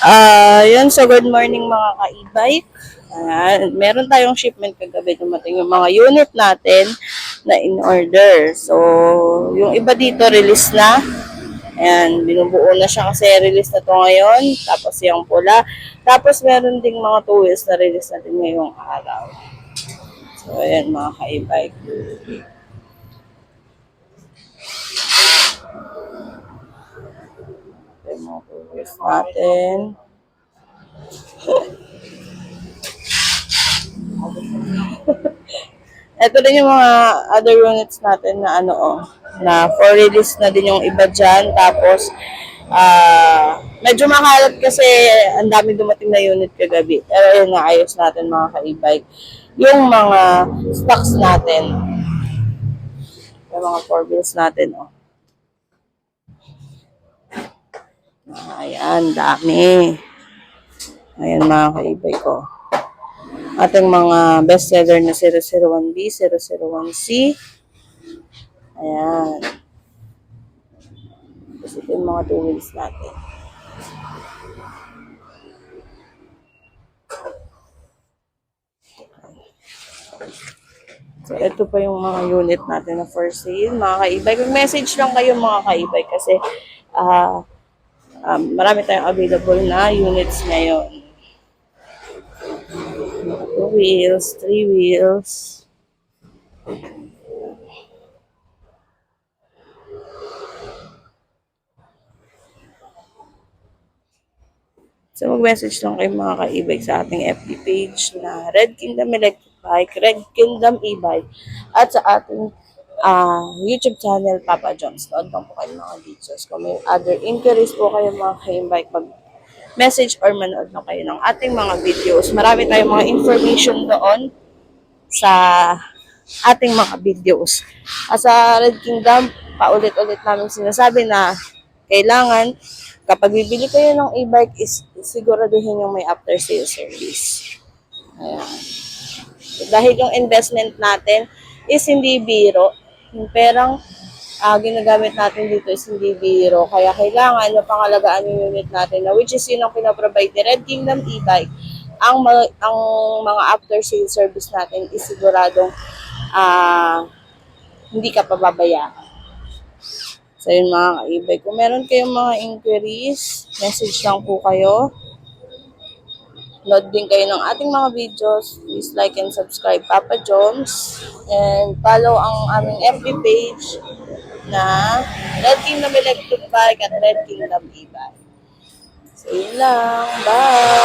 Ah, yun. So, good morning mga ka-e-bike. Ayan, meron tayong shipment kagabi dumating yung mga unit natin na in order. So, yung iba dito release na. Ayan, binubuo na siya kasi release na to ngayon. Tapos yung pula. Tapos meron ding mga two wheels na release natin ngayong araw. So, ayan mga ka-e-bike. Wheels natin. Ito din yung mga other units natin na ano oh, na for release na din yung iba dyan. Tapos, ah medyo makalat kasi ang dami dumating na unit kagabi. Pero yun nga, ayos natin mga ka-e-bike. Yung mga stocks natin. Yung mga four wheels natin, oh. Ayan, dami. Ayan mga ka-e-bike ko. Ating mga bestseller na 001B, 001C. Ayan. Tapos ito yung mga two wheels natin. So, ito pa yung mga unit natin na for sale, mga ka-e-bike. Mag-message lang kayo mga ka-e-bike kasi ah um, marami tayong available na units ngayon. Two wheels, three wheels. So, mag-message lang kayo mga ka-e-bike sa ating FB page na Red Kingdom Electric Bike, Red Kingdom E-Bike, at sa ating ah, YouTube channel, Papa. Nood lang po kayo mga videos. Kung may other inquiries po kayo mga ka-e-bike, mag message or manood lang kayo ng ating mga videos. Marami tayong mga information doon sa ating mga videos. At sa Red Kingdom, paulit-ulit namin sinasabi na kailangan kapag bibili kayo ng e-bike is siguraduhin yung may after sale service. Ayan. Dahil yung investment natin is hindi biro. Yung perang ah, ginagamit natin dito is hindi biro. Kaya kailangan na pangalagaan yung unit natin na which is yun ang pinaprovide ni Red Kingdom e-bike. Ang, ang mga after sale service natin is siguradong ah, hindi ka pababayaan. So yun mga ka-e-bike. Kung meron kayong mga inquiries, message lang po kayo. Load din kayo ng ating mga videos. Please like and subscribe Papa Jones. And follow ang aming FB page na Red Kingdom Electric Bike at Red Kingdom E-Bike. So yun lang. Bye!